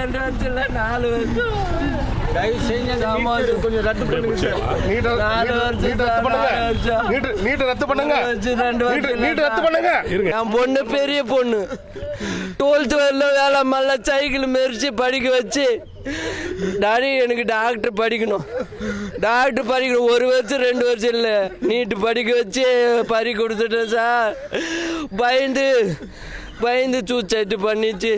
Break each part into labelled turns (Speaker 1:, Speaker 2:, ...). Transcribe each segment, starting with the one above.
Speaker 1: ரெண்டு வருஷம் இல்ல நாலு வருஷம்
Speaker 2: தயவு செஞ்சு. நீட்டை கொஞ்சம் ரத்து பண்ணுங்க
Speaker 3: நீட்டை ரத்து பண்ணுங்க. நீட்டை ரத்து பண்ணுங்க. நீட்டை ரத்து பண்ணுங்க.
Speaker 1: என் பொண்ணு பெரிய பொண்ணு. டுவெல்த் வரல வேலை மல்ல சைக்கிள் மெரிச்சு படிக்க வச்சு. டாடி எனக்கு டாக்டர் படிக்கணும். டாக்டர் படிக்கணும். ஒரு வருஷம் ரெண்டு வருஷம் இல்லை. நீட்டு படிக்க வச்சு பறி கொடுத்துட்டேன் சார். பயந்து பயந்து சூசைட்டு பண்ணிச்சு.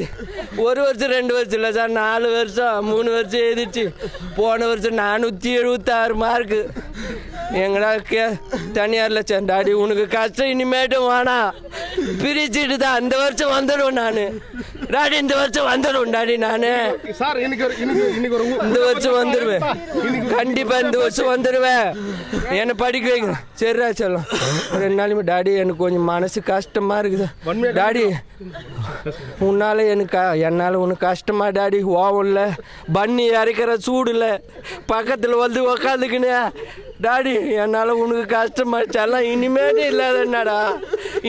Speaker 1: ஒரு வருஷம் ரெண்டு வருஷம் இல்லை சார் நாலு வருஷம் மூணு வருஷம் எழுதிச்சு. போன வருஷம் நானூற்றி எழுபத்தாறு மார்க்கு. எங்கடா கே தனியாரில் சேர்ந்தாடி உனக்கு கஷ்டம் இனிமேட்டும் வேணாம் பிரிச்சுட்டு தான் அந்த வருஷம் வந்துடும் நான். டாடி இந்த வருஷம் வந்துடும் டாடி நான்.
Speaker 3: சார் இன்னைக்கு ஒரு
Speaker 1: இந்த வருஷம் வந்துடுவேன் கண்டிப்பா இந்த வருஷம் வந்துடுவேன் என்னை படிக்க வைங்க. சரிடா செல்லம். ரெண்டு நாளைக்கு டாடி எனக்கு கொஞ்சம் மனசு கஷ்டமா இருக்குது. டாடி உன்னால எனக்கு என்னால உனக்கு கஷ்டமா டாடி. ஓவம் இல்லை பண்ணி இறக்கிற சூடு இல்லை பக்கத்தில் வந்து உக்காந்துக்கினே. டாடி என்னால் உனக்கு கஷ்டமாச்சு எல்லாம் இனிமேட்டு இல்லாத என்னடா?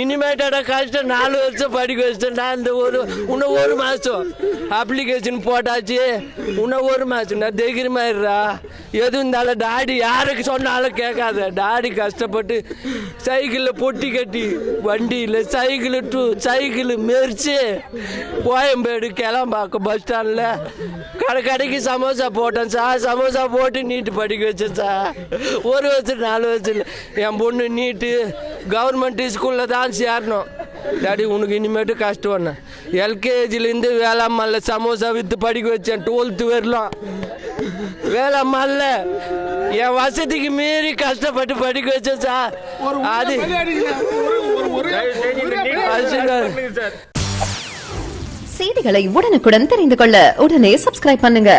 Speaker 1: இனிமேட்டாடா கஷ்டம் நாலு வருஷம் படிக்க வச்சிட்டேன்டா இந்த ஒரு இன்னும் ஒரு மாதம் அப்ளிகேஷன் போட்டாச்சு. இன்னும் ஒரு மாதம் நான் தைரியமாயிடுறா எது இருந்தாலும் டாடி யாருக்கு சொன்னாலும் கேட்காத. டாடி கஷ்டப்பட்டு சைக்கிளில் பொட்டி கட்டி வண்டியில் சைக்கிள் டு சைக்கிள் மெரிச்சு கோயம்பேடு கிளம்பாக்கம் பஸ் ஸ்டாண்டில் கடை கடைக்கு சமோசா போட்டேன் சார் சமோசா போட்டு நீட்டு படிக்க வச்சேன் சார் ஒரு வருஷம் நாலு வருஷம் என் பொண்ணு நீட்டு கவர்மெண்ட் ஸ்கூலில் தான் சேரணும். டாடி உனக்கு இனிமேட்டு கஷ்டம் ஒன்று எல்கேஜிலேருந்து வேளாண்மல்ல சமோசா விற்று படிக்க வச்சேன். டுவெல்த்து வரலாம். வேளாண்மல்ல என் வசதிக்கு மீறி கஷ்டப்பட்டு படிக்க வச்சேன் சார். அது
Speaker 4: செய்திகளை உடனுக்குடன் தெரிந்து கொள்ள உடனே சப்ஸ்கிரைப் பண்ணுங்க.